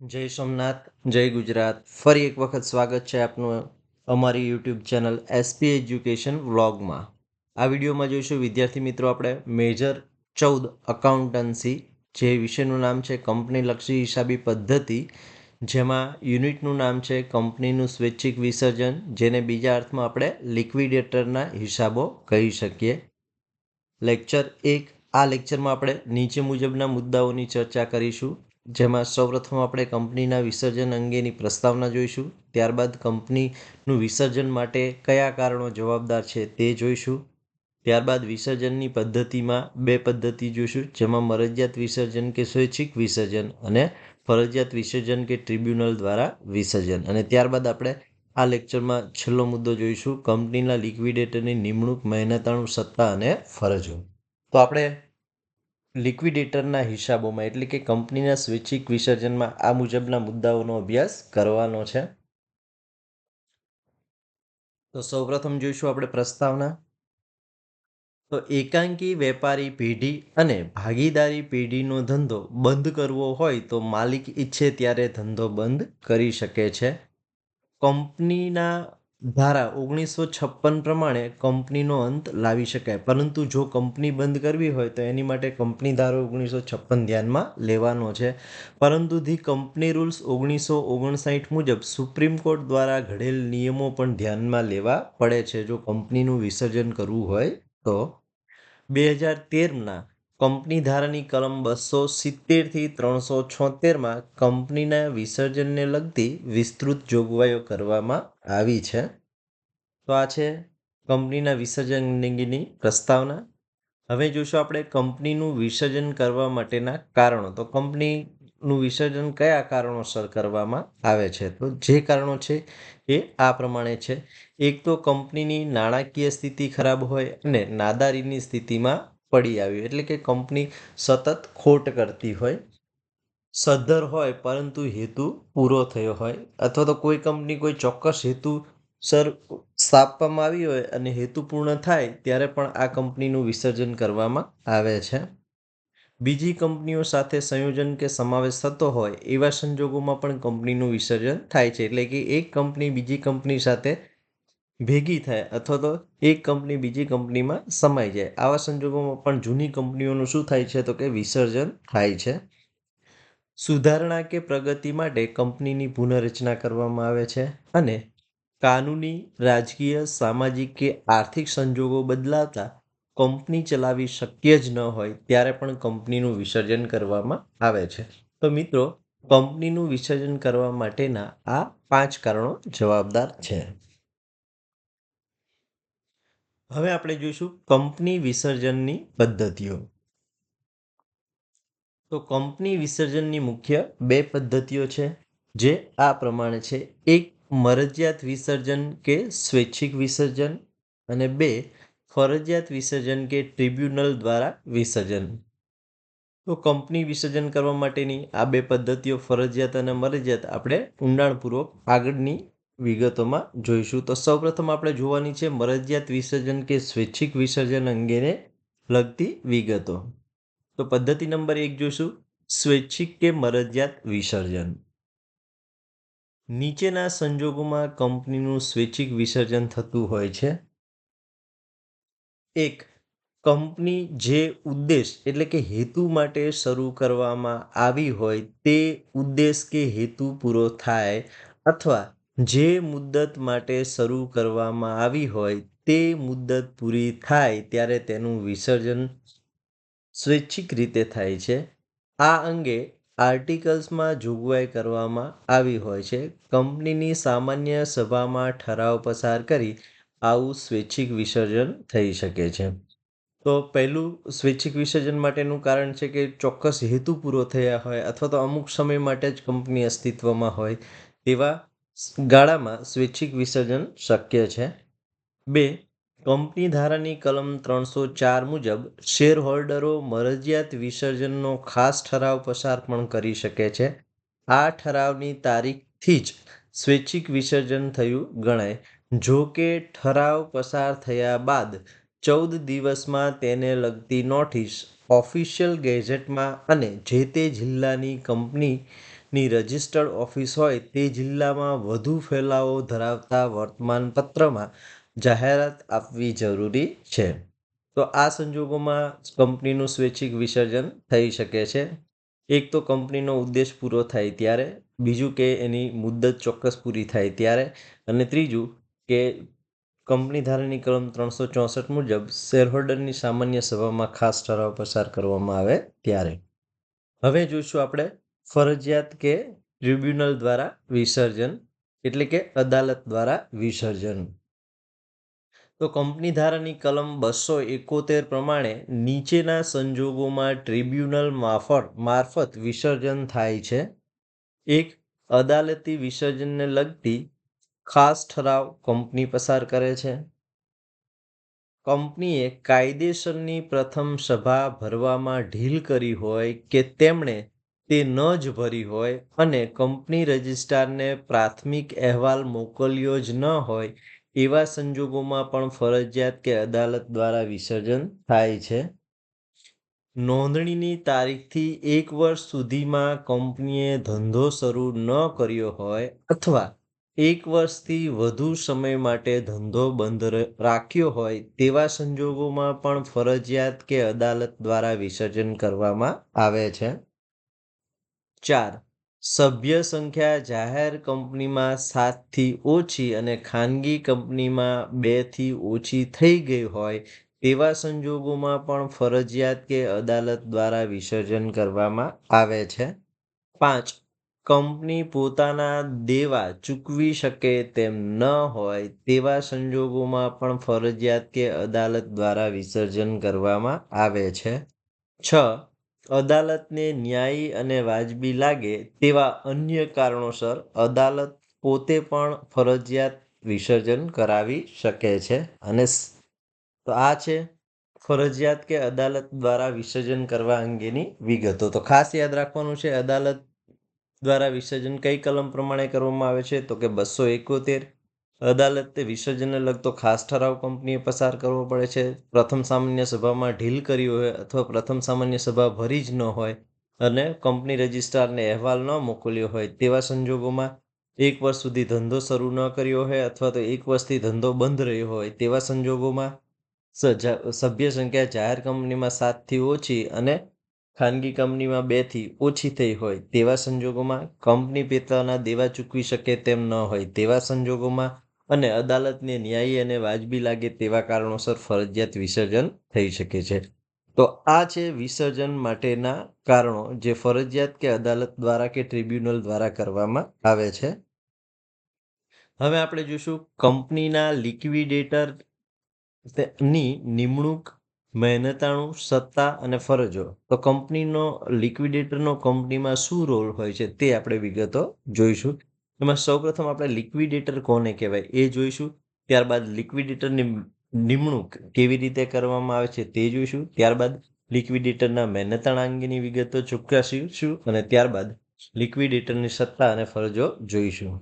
જય સોમનાથ, જય ગુજરાત. ફરી એક વખત સ્વાગત છે આપનું અમારી યુટ્યુબ ચેનલ એસપી એજ્યુકેશન વ્લોગમાં. આ વિડીયોમાં જોઈશું વિદ્યાર્થી મિત્રો આપણે મેજર ચૌદ અકાઉન્ટન્સી જે વિષયનું નામ છે કંપનીલક્ષી હિસાબી પદ્ધતિ, જેમાં યુનિટનું નામ છે કંપનીનું સ્વૈચ્છિક વિસર્જન, જેને બીજા અર્થમાં આપણે લિક્વિડેટરના હિસાબો કહી શકીએ. લેક્ચર એક. આ લેક્ચરમાં આપણે નીચે મુજબના મુદ્દાઓની ચર્ચા કરીશું. જેમાં સૌપ્રથમ આપણે કંપનીના વિસર્જન અંગેની પ્રસ્તાવના જોઈશું. ત્યારબાદ કંપનીનું વિસર્જન માટે કયા કારણો જવાબદાર છે તે જોઈશું. ત્યારબાદ વિસર્જનની પદ્ધતિમાં બે પદ્ધતિ જોઈશું, જેમાં મરજિયાત વિસર્જન કે સ્વૈચ્છિક વિસર્જન અને ફરજિયાત વિસર્જન કે ટ્રિબ્યુનલ દ્વારા વિસર્જન. અને ત્યારબાદ આપણે આ લેક્ચરમાં છેલ્લો મુદ્દો જોઈશું, કંપનીના લિક્વિડેટરની નિમણૂક, મહેનતાણું, સત્તા અને ફરજો. તો આપણે લિક્વિડેટરના હિસાબોમાં એટલે કે કંપનીના સ્વૈચ્છિક વિસર્જનમાં આ મુજબના મુદ્દાઓનો અભ્યાસ કરવાનો છે. તો સૌપ્રથમ જોઈશું આપણે પ્રસ્તાવના. તો એકાંકી વેપારી પેઢી અને ભાગીદારી પેઢીનો ધંધો બંધ કરવો હોય તો માલિક ઈચ્છે ત્યારે ધંધો બંધ કરી શકે છે. કંપનીના ધારા ઓગણીસો છપ્પન પ્રમાણે કંપનીનો અંત લાવી શકાય. પરંતુ જો કંપની બંધ કરવી હોય તો એની માટે કંપની ધારો ઓગણીસો છપ્પન ધ્યાનમાં લેવાનો છે. પરંતુ ધી કંપની રૂલ્સ ઓગણીસો ઓગણસાઠ મુજબ સુપ્રીમ કોર્ટ દ્વારા ઘડેલ નિયમો પણ ધ્યાનમાં લેવા પડે છે. જો કંપનીનું વિસર્જન કરવું હોય તો બે હજાર તેરના કંપની ધારાની કલમ બસો સિત્તેરથી ત્રણસો છોતેરમાં કંપનીના વિસર્જનને લગતી વિસ્તૃત જોગવાઈઓ કરવામાં આવી છે. તો આ છે કંપનીના વિસર્જન અંગેની પ્રસ્તાવના. હવે જોઈશું આપણે કંપનીનું વિસર્જન કરવા માટેના કારણો. તો કંપનીનું વિસર્જન કયા કારણોસર કરવામાં આવે છે? તો જે કારણો છે એ આ પ્રમાણે છે. એક તો કંપનીની નાણાકીય સ્થિતિ ખરાબ હોય અને નાદારીની સ્થિતિમાં પડી આવી. એટલે કે કંપની સતત ખોટ કરતી હોય. સદ્ધર હોય, પરંતુ હેતુ પૂરો થયો હોય. અથવા તો કોઈ કંપની કોઈ ચોક્કસ હેતુ સર સ્થાપવામાં આવી હોય અને હેતુ પૂર્ણ થાય, ત્યારે પણ આ કંપનીનું વિસર્જન કરવામાં આવે છે. બીજી કંપનીઓ સાથે સંયોજન કે સમાવેશ થતો હોય, એવા સંજોગોમાં પણ કંપનીનું વિસર્જન થાય છે. એટલે કે એક કંપની બીજી કંપની સાથે ભેગી થાય, અથવા તો એક કંપની બીજી કંપનીમાં સમાઈ જાય. આવા સંજોગોમાં પણ જૂની કંપનીઓનું શું થાય છે? તો કે વિસર્જન થાય છે. સુધારણા કે પ્રગતિ માટે કંપનીની પુનઃરચના કરવામાં આવે છે અને કાનૂની, રાજકીય, સામાજિક કે આર્થિક સંજોગો બદલાતા કંપની ચલાવી શક્ય જ ન હોય ત્યારે પણ કંપનીનું વિસર્જન કરવામાં આવે છે. તો મિત્રો, કંપનીનું વિસર્જન કરવા માટેના આ પાંચ કારણો જવાબદાર છે. હવે આપણે જોઈશું કંપની વિસર્જનની પદ્ધતિઓ. તો કંપની વિસર્જનની મુખ્ય બે પદ્ધતિઓ છે, જે આ પ્રમાણે છે. એક, મરજિયાત વિસર્જન કે સ્વૈચ્છિક વિસર્જન અને બે, ફરજિયાત વિસર્જન કે ટ્રિબ્યુનલ દ્વારા વિસર્જન. તો કંપની વિસર્જન કરવા માટેની આ બે પદ્ધતિઓ ફરજિયાત અને મરજિયાત આપણે ઊંડાણપૂર્વક આગળની વિગતોમાં જોઈશું. તો સૌપ્રથમ આપણે જોવાની છે મરજિયાત વિસર્જન કે સ્વૈચ્છિક વિસર્જન અંગેને લગતી વિગતો. તો પદ્ધતિ નંબર એક જોઈશું. સ્વૈચ્છિક કે મરજિયાત વિસર્જન. નીચેના સંજોગોમાં કંપનીનું સ્વૈચ્છિક વિસર્જન થતું હોય છે. એક, કંપની જે ઉદ્દેશ એટલે કે હેતુ માટે શરૂ કરવામાં આવી હોય તે ઉદ્દેશ કે હેતુ પૂરો થાય અથવા જે મુદ્દત માટે શરૂ કરવામાં આવી હોય તે મુદ્દત પૂરી થાય ત્યારે તેનું વિસર્જન સ્વૈચ્છિક રીતે થાય છે. આ અંગે આર્ટિકલ્સમાં જોગવાઈ કરવામાં આવી હોય છે. કંપનીની સામાન્ય સભામાં ઠરાવ પસાર કરી આવું સ્વૈચ્છિક વિસર્જન થઈ શકે છે. તો પહેલું સ્વૈચ્છિક વિસર્જન માટેનું કારણ છે કે ચોક્કસ હેતુ પૂરો થયા હોય અથવા તો અમુક સમય માટે જ કંપની અસ્તિત્વમાં હોય તેવા ગાળામાં સ્વૈચ્છિક વિસર્જન શક્ય છે. બે કંપની ધારાની કલમ ત્રણસો ચાર મુજબ શેર હોલ્ડરો મરજિયાત વિસર્જનનો ખાસ ઠરાવ પસાર પણ કરી શકે છે. આ ઠરાવની તારીખથી જ સ્વૈચ્છિક વિસર્જન થયું ગણાય. જો કે ઠરાવ પસાર થયા બાદ ચૌદ દિવસમાં તેને લગતી નોટિસ ઓફિશિયલ ગેઝેટમાં અને જે તે જિલ્લાની કંપનીની રજિસ્ટર્ડ ઓફિસ હોય તે જિલ્લામાં વધુ ફેલાવો ધરાવતા વર્તમાનપત્રમાં જાહેરાત આપવી જરૂરી છે. તો આ સંજોગોમાં કંપનીનું સ્વૈચ્છિક વિસર્જન થઈ શકે છે. એક તો કંપનીનો ઉદ્દેશ પૂરો થાય ત્યારે, બીજું કે એની મુદ્દત ચોક્કસ પૂરી થાય ત્યારે, અને ત્રીજું કે કંપની ધારાની કલમ ત્રણસો ચોસઠ મુજબ શેરહોલ્ડરની સામાન્ય સભામાં ખાસ ઠરાવ પસાર કરવામાં આવે ત્યારે. હવે જોઈશું આપણે ફરજિયાત કે ટ્રિબ્યુનલ દ્વારા વિસર્જન, એટલે કે અદાલત દ્વારા વિસર્જન. તો કંપની ધારાની કલમ બસો એકોતેર પ્રમાણે નીચેના સંજોગોમાં ટ્રિબ્યુનલ મારફત મારફત વિસર્જન થાય છે. એક, અદાલતી વિસર્જનને લગતી ખાસ ઠરાવ કંપની પસાર કરે છે. કંપનીએ કાયદેસરની પ્રથમ સભા ભરવામાં ઢીલ કરી હોય કે તેમણે તે ન જ ભરી હોય અને કંપની રજિસ્ટ્રારને પ્રાથમિક અહેવાલ મોકલ્યો જ ન હોય એવા સંજોગોમાં પણ ફરજિયાત કે અદાલત દ્વારા વિસર્જન થાય છે. નોંધણીની તારીખથી એક વર્ષ સુધીમાં કંપનીએ ધંધો શરૂ ન કર્યો હોય અથવા એક વર્ષથી વધુ સમય માટે ધંધો બંધ રાખ્યો હોય તેવા સંજોગોમાં પણ ફરજિયાત કે અદાલત દ્વારા વિસર્જન કરવામાં આવે છે. ચાર સભ્ય સંખ્યા જાહેર કંપનીમાં સાતથી ઓછી અને ખાનગી કંપનીમાં બેથી ઓછી થઈ ગઈ હોય તેવા સંજોગોમાં પણ ફરજિયાત કે અદાલત દ્વારા વિસર્જન કરવામાં આવે છે. પાંચ, કંપની પોતાના દેવા ચૂકવી શકે તેમ ન હોય તેવા સંજોગોમાં પણ ફરજિયાત કે અદાલત દ્વારા વિસર્જન કરવામાં આવે છે. છ અદાલતને ન્યાયી અને વાજબી લાગે તેવા અન્ય કારણોસર અદાલત પોતે પણ ફરજિયાત વિસર્જન કરાવી શકે છે. અને તો આ છે ફરજિયાત કે અદાલત દ્વારા વિસર્જન કરવા અંગેની વિગતો. તો ખાસ યાદ રાખવાનું છે, અદાલત દ્વારા વિસર્જન કઈ કલમ પ્રમાણે કરવામાં આવે છે? તો કે બસો એકોતેર અદાલતે વિસર્જનને લગતો ખાસ ઠરાવ કંપનીએ પસાર કરવો પડે છે. પ્રથમ સામાન્ય સભામાં ઢીલ કરી હોય અથવા પ્રથમ સામાન્ય સભા ભરી જ ન હોય અને કંપની રજિસ્ટ્રારને અહેવાલ ન મોકલ્યો હોય તેવા સંજોગોમાં એક વર્ષ સુધી ધંધો શરૂ ન કર્યો હોય અથવા તો એક વર્ષથી ધંધો બંધ રહ્યો હોય તેવા સંજોગોમાં સભ્ય સંખ્યા જાહેર કંપનીમાં સાતથી ઓછી અને ખાનગી કંપનીમાં બેથી ઓછી થઈ હોય તેવા સંજોગોમાં કંપની પેતાના દેવા ચૂકવી શકે તેમ ન હોય તેવા સંજોગોમાં અને અદાલતને ન્યાયી અને વાજબી લાગે તેવા કારણોસર ફરજિયાત વિસર્જન થઈ શકે છે. તો આ છે વિસર્જન માટેના કારણો જે ફરજિયાત કે અદાલત દ્વારા કે ટ્રિબ્યુનલ દ્વારા કરવામાં આવે છે. હવે આપણે જોઈશું કંપનીના લિક્વિડેટરની નિમણૂક, મહેનતાણું, સત્તા અને ફરજો. તો કંપનીનો, લિક્વિડેટરનો કંપનીમાં શું રોલ હોય છે તે આપણે વિગતો જોઈશું. એમાં સૌપ્રથમ આપણે લિક્વિડેટર કોને કહેવાય એ જોઈશું, ત્યારબાદ લિક્વિડેટરની નિમણૂક કેવી રીતે કરવામાં આવે છે તે જોઈશું, ત્યારબાદ લિક્વિડેટરના મહેનતણ અંગેની વિગતો ચૂકવીશું અને ત્યારબાદ લિક્વિડેટરની સત્તા અને ફરજો જોઈશું.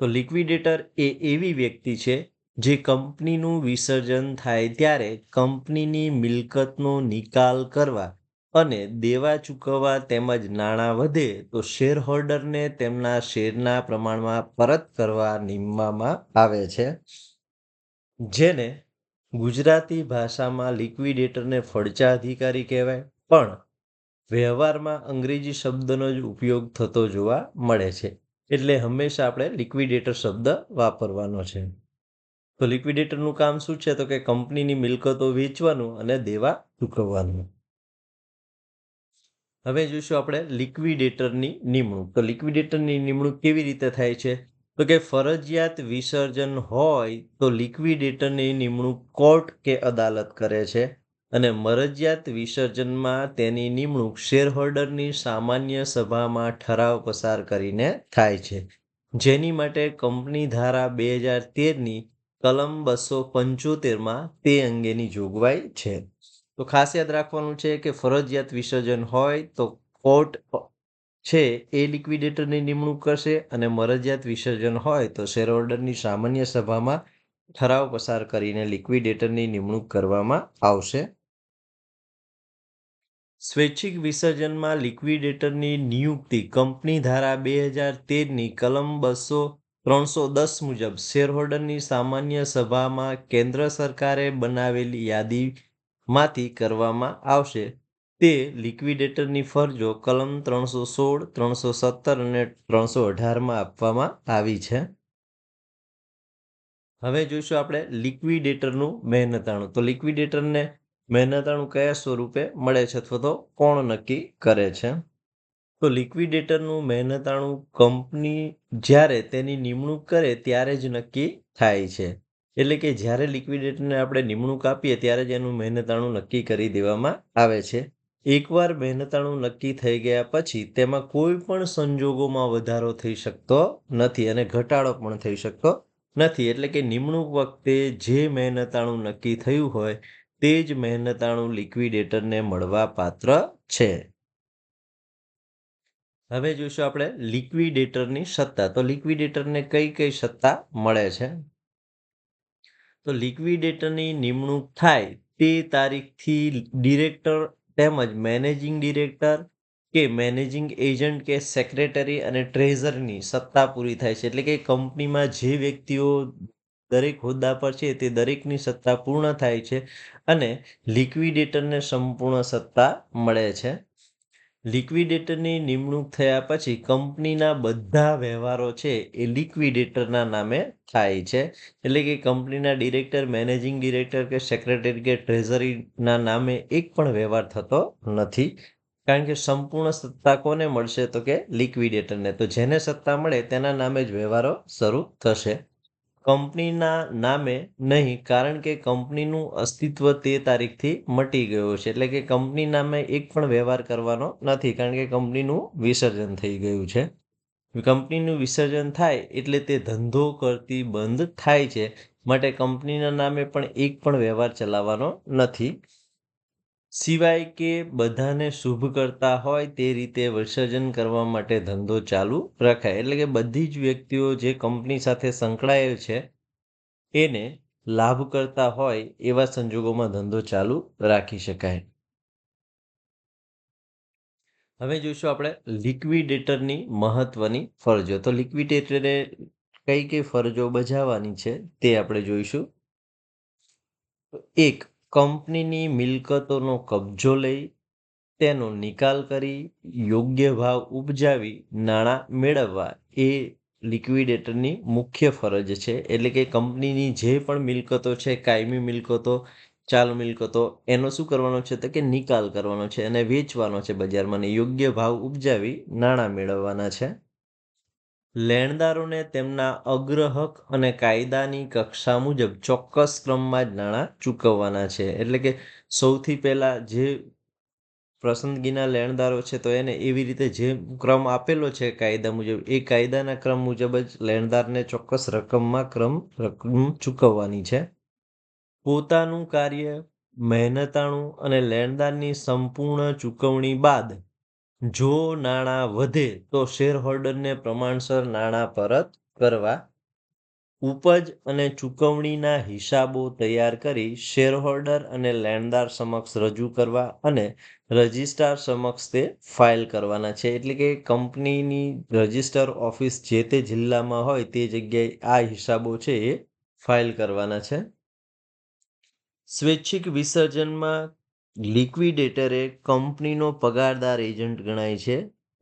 તો લિક્વિડેટર એ એવી વ્યક્તિ છે જે કંપનીનું વિસર્જન થાય ત્યારે કંપનીની મિલકતનો નિકાલ કરવા અને દેવા ચૂકવવા તેમજ નાણાં વધે તો શેર હોલ્ડરને તેમના શેરના પ્રમાણમાં પરત કરવા નિમવામાં આવે છે. જેને ગુજરાતી ભાષામાં લિક્વિડેટરને ફડચા અધિકારી કહેવાય, પણ વ્યવહારમાં અંગ્રેજી શબ્દનો જ ઉપયોગ થતો જોવા મળે છે. એટલે હંમેશા આપણે લિક્વિડેટર શબ્દ વાપરવાનો છે. તો લિક્વિડેટરનું કામ શું છે? તો કે કંપનીની મિલકતો વેચવાનું અને દેવા ચૂકવવાનું. હવે જોઈશું આપણે લિક્વિડેટરની નિમણૂક. તો લિક્વિડેટરની નિમણૂક કેવી રીતે થાય છે? તો કે ફરજિયાત વિસર્જન હોય તો લિક્વિડેટરની નિમણૂક કોર્ટ કે અદાલત કરે છે અને મરજિયાત વિસર્જનમાં તેની નિમણૂક શેરહોલ્ડરની સામાન્ય સભામાં ઠરાવ પસાર કરીને થાય છે. જેની માટે કંપની ધારા બે હજાર તેરની કલમ બસો પંચોતેરમાં તે અંગેની જોગવાઈ છે. તો ખાસ યાદ રાખવાનું છે કે ફરજિયાત વિસર્જન હોય તો કોર્ટ છે એ લિક્વિડેટરની નિમણૂક કરશે અને મરજિયાત વિસર્જન હોય તો શેર હોલ્ડરની સામાન્ય સભામાં ઠરાવ પસાર કરીને લિક્વિડેટરની નિમણૂક કરવામાં આવશે. સ્વૈચ્છિક વિસર્જનમાં લિક્વિડેટરની નિયુક્તિ કંપની ધારા બે હજાર તેરની કલમ બસો ત્રણસો દસ મુજબ શેરહોલ્ડરની સામાન્ય સભામાં કેન્દ્ર સરકારે બનાવેલી યાદીમાંથી કરવામાં આવશે. તે લિક્વિડેટરની ફરજો કલમ ત્રણસો સોળ, ત્રણસો સત્તર અને ત્રણસો અઢારમાં આપવામાં આવી છે. હવે જોઈશું આપણે લિક્વિડેટરનું મહેનતાણું. તો લિક્વિડેટરને મહેનતાણું કયા સ્વરૂપે મળે છે અથવા તો કોણ નક્કી કરે છે? તો લિક્વિડેટરનું મહેનતાણું કંપની જ્યારે તેની નિમણૂક કરે ત્યારે જ નક્કી થાય છે. એટલે કે જ્યારે લિક્વિડેટરને આપણે નિમણૂક આપીએ ત્યારે જ એનું મહેનતાણું નક્કી કરી દેવામાં આવે છે. એકવાર મહેનતાણું નક્કી થઈ ગયા પછી તેમાં કોઈ પણ સંજોગોમાં વધારો થઈ શકતો નથી અને ઘટાડો પણ થઈ શકતો નથી. એટલે કે નિમણૂક વખતે જે મહેનતાણું નક્કી થયું હોય તે જ મહેનતાણું લિક્વિડેટરને મળવા પાત્ર છે. હવે જોઈશું આપણે લિક્વિડેટરની સત્તા. તો લિક્વિડેટરને કઈ કઈ સત્તા મળે છે? તો લિક્વિડેટરની નિમણૂક થાય તે તારીખથી ડિરેક્ટર તેમજ મેનેજિંગ ડિરેક્ટર કે મેનેજિંગ એજન્ટ કે સેક્રેટરી અને ટ્રેઝરની સત્તા પૂરી થાય છે. એટલે કે કંપનીમાં જે વ્યક્તિઓ દરેક હોદ્દા પર છે તે દરેકની સત્તા પૂર્ણ થાય છે અને લિક્વિડેટરને સંપૂર્ણ સત્તા મળે છે. લિક્વિડેટરની નિમણૂક થયા પછી કંપનીના બધા વ્યવહારો છે એ લિક્વિડેટરના નામે થાય છે. એટલે કે કંપનીના ડિરેક્ટર, મેનેજિંગ ડિરેક્ટર કે સેક્રેટરી કે ટ્રેઝરીના નામે એક પણ વ્યવહાર થતો નથી. કારણ કે સંપૂર્ણ સત્તા કોને મળશે તો કે લિક્વિડેટરને? તો જેને સત્તા મળે તેના નામે જ વ્યવહારો શરૂ થશે. કંપનીના નામે નહીં, કારણ કે કંપનીનું અસ્તિત્વ તે તારીખથી મટી ગયું છે. એટલે કે કંપની નામે એક પણ વ્યવહાર કરવાનો નથી, કારણ કે કંપનીનું વિસર્જન થઈ ગયું છે. કંપનીનું વિસર્જન થાય એટલે તે ધંધો કરતી બંધ થાય છે. માટે કંપનીના નામે પણ એક પણ વ્યવહાર ચલાવવાનો નથી. સિવાય કે બધાને શુભ કરતા હોય તે રીતે વિસર્જન કરવા માટે ધંધો ચાલુ રખાય. એટલે કે બધી જ વ્યક્તિઓ જે કંપની સાથે સંકળાયેલ છે, એને લાભ કરતા હોય એવા સંજોગોમાં ધંધો ચાલુ રાખી શકાય. હવે જોઈશું આપણે લિક્વિડેટરની મહત્વની ફરજો. તો લિક્વિડેટરે કઈ કઈ ફરજો બજાવવાની છે તે આપણે જોઈશું. એક કંપનીની મિલકતોનો કબજો લઈ તેનો નિકાલ કરી યોગ્ય ભાવ ઉપજાવી નાણાં મેળવવા એ લિક્વિડેટરની મુખ્ય ફરજ છે. એટલે કે કંપનીની જે પણ મિલકતો છે, કાયમી મિલકતો, ચાલુ મિલકતો, એનો શું કરવાનો છે તો કે નિકાલ કરવાનો છે અને વેચવાનો છે બજારમાં યોગ્ય ભાવ ઉપજાવી નાણાં મેળવવાના છે. લેણદારોને તેમના અગ્રહક અને કાયદાની કક્ષા મુજબ ચોક્કસ ક્રમમાં જ નાણાં ચૂકવવાના છે. એટલે કે સૌથી પહેલાં જે પસંદગીના લેણદારો છે, તો એને એવી રીતે જે ક્રમ આપેલો છે કાયદા મુજબ, એ કાયદાના ક્રમ મુજબ જ લેણદારને ચોક્કસ રકમમાં ક્રમ, રકમ ચૂકવવાની છે. પોતાનું કાર્ય મહેનતાણું અને લેણદારની સંપૂર્ણ ચૂકવણી બાદ જો નાણાં વધે તો શેરહોલ્ડરને પ્રમાણસર નાણાં પરત કરવા, ઉપજ અને ચૂકવણીના હિસાબો તૈયાર કરી શેરહોલ્ડર અને લેણદાર સમક્ષ રજૂ કરવા અને રજિસ્ટ્રાર સમક્ષ તે ફાઇલ કરવાના છે. એટલે કે કંપનીની રજિસ્ટર ઓફિસ જે તે જિલ્લામાં હોય તે જગ્યાએ આ હિસાબો છે એ ફાઇલ કરવાના છે. સ્વૈચ્છિક વિસર્જનમાં લિક્વિડેટર એ કંપનીનો પગારદાર એજન્ટ ગણાય છે.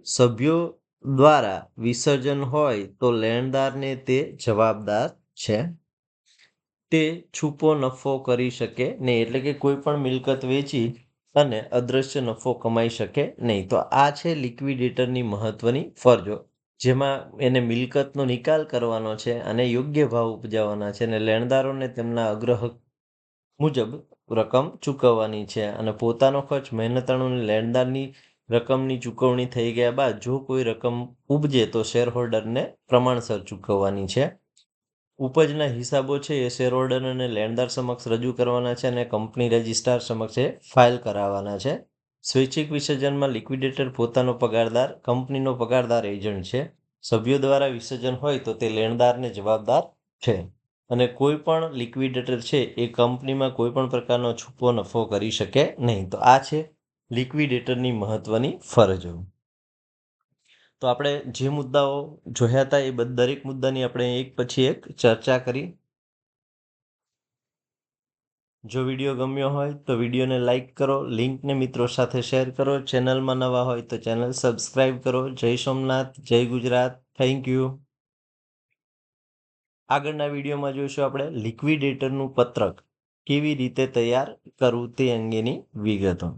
સભ્યો દ્વારા વિસર્જન હોય તો લેણદારને તે જવાબદાર છે. તે છૂપો નફો કરી શકે નહીં, એટલે કે કોઈ પણ મિલકત વેચી અને અદ્રશ્ય નફો કમાઈ શકે નહીં. તો આ છે લિક્વિડેટરની મહત્વની ફરજો, જેમાં એને મિલકતનો નિકાલ કરવાનો છે અને યોગ્ય ભાવ ઉપજાવવાના છે અને લેણદારોને તેમના અગ્રહ મુજબ રકમ ચૂકવવાની છે અને પોતાનો ખર્ચ મહેનતાણું લેણદારની રકમની ચૂકવણી થઈ ગયા બાદ જો કોઈ રકમ ઉપજે તો શેર હોલ્ડરને પ્રમાણસર ચૂકવવાની છે. ઉપજના હિસાબો છે એ શેર હોલ્ડર અને લેણદાર સમક્ષ રજૂ કરવાના છે અને કંપની રજિસ્ટ્રાર સમક્ષ એ ફાઇલ કરાવવાના છે. સ્વૈચ્છિક વિસર્જનમાં લિક્વિડેટર પોતાનો પગારદાર, કંપનીનો પગારદાર એજન્ટ છે. સભ્યો દ્વારા વિસર્જન હોય તો તે લેણદારને જવાબદાર છે. અને કોઈ પણ લિક્વિડેટર છે, એ કંપનીમાં કોઈ પણ પ્રકારનો છૂપો નફો કરી શકે નહીં. તો આ છે લિક્વિડેટરની મહત્વની ફરજો. તો આપણે જે મુદ્દાઓ જોયા હતા, એ દરેક મુદ્દાની આપણે એક પછી એક ચર્ચા કરી. જો વીડિયો ગમ્યો હોય, તો વિડીયોને લાઇક કરો, લિંકને મિત્રો સાથે શેર કરો. ચેનલમાં નવા હોય, તો ચેનલ સબસ્ક્રાઈબ કરો. જય સોમનાથ, જય ગુજરાત. Thank you. આગળના વિડીયોમાં જોઈશું આપણે લિક્વિડેટરનું પત્રક કેવી રીતે તૈયાર કરવું તે અંગેની વિગતો.